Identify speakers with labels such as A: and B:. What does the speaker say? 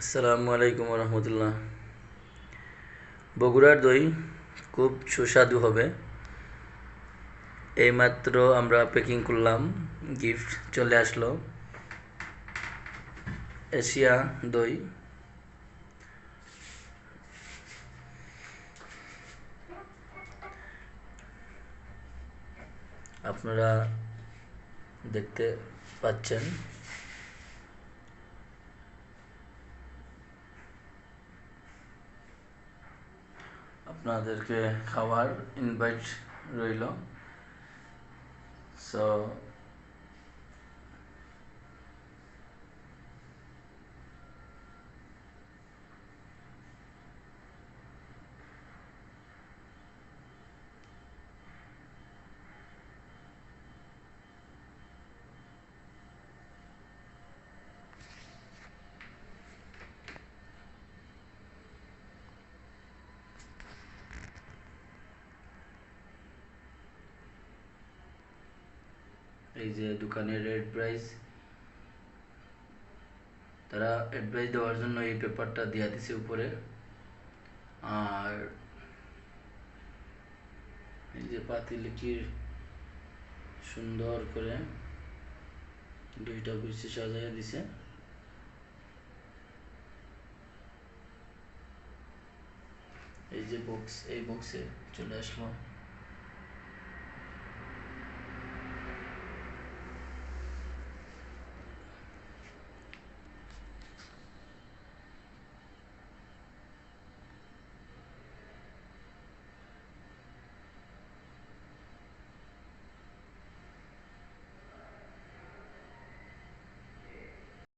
A: আসসালামু আলাইকুম রহমতুল্লাহ বগুড়ার দই খুব সুস্বাদু হবে। এইমাত্র আমরা প্যাকিং করলাম গিফট চলে আসলো। এশিয়া দই। আপনারা দেখতে পাচ্ছেন। আপনাদেরকে খাওয়ার ইনভাইট রইল সো এই যে দোকানের প্রাইস তারা অ্যাডভাইস দেওয়ার জন্য এই পেপারটা দিয়া দিছে উপরে। আর এই যে পাতিলিকির সুন্দর করে দুইটা গুছি সাজাইয়া দিছে। এই যে বক্স এই বক্সে চলে আসলো